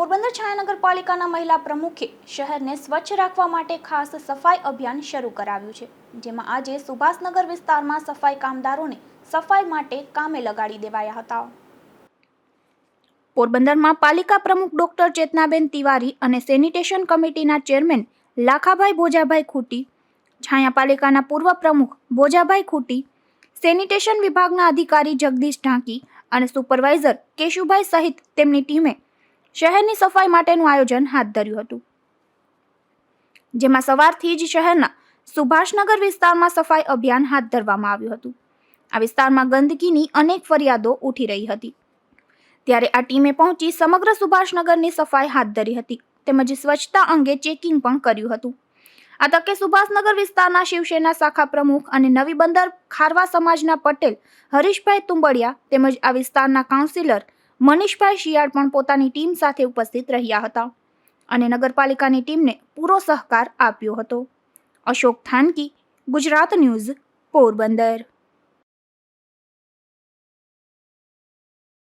પોરબંદર છાયાનગરપાલિકાના મહિલા પ્રમુખે શહેરને સ્વચ્છ રાખવા માટે ખાસ સફાઈ અભિયાન શરૂ કરાવ્યું છે, જેમાં આજે સુભાષનગર વિસ્તારમાં સફાઈ કામદારોને સફાઈ માટે કામે લગાડી દેવાયા હતા. પોરબંદરમાં પાલિકા પ્રમુખ ડોક્ટર ચેતનાબેન તિવારી અને સેનિટેશન કમિટીના ચેરમેન લાખાભાઈ ભોજાભાઈ ખૂટી, છાયાપાલિકાના પૂર્વ પ્રમુખ ભોજાભાઈ ખૂટી, સેનિટેશન વિભાગના અધિકારી જગદીશ ઢાંકી અને સુપરવાઇઝર કેશુભાઈ સહિત તેમની ટીમે શહેરની સફાઈ માટેનું આયોજન હાથ ધર્યું હતું. જેમાં સવારથી જ શહેરના સુભાષનગર વિસ્તારમાં સફાઈ અભિયાન હાથ ધરવામાં આવ્યું હતું. આ વિસ્તારમાં ગંદકીની અનેક ફરિયાદો ઉઠી રહી હતી. ત્યારે આ ટીમે પહોંચી સમગ્ર સુભાષનગરની સફાઈ હાથ ધરી હતી. તેમજ સ્વચ્છતા અંગે ચેકિંગ પણ કર્યું હતું. આ તકે સુભાષનગર વિસ્તારના શિવસેના શાખા પ્રમુખ અને નવી બંદર ખારવા સમાજના પટેલ હરીશભાઈ તુંબડિયા તેમજ આ વિસ્તારના કાઉન્સિલર મનીષભાઈ શિયાળ પણ પોતાની ટીમ સાથે ઉપસ્થિત રહ્યા હતા અને નગરપાલિકાની ટીમને પૂરો સહકાર આપ્યો હતો. અશોક થાનકી, ગુજરાત ન્યૂઝ, પોરબંદર.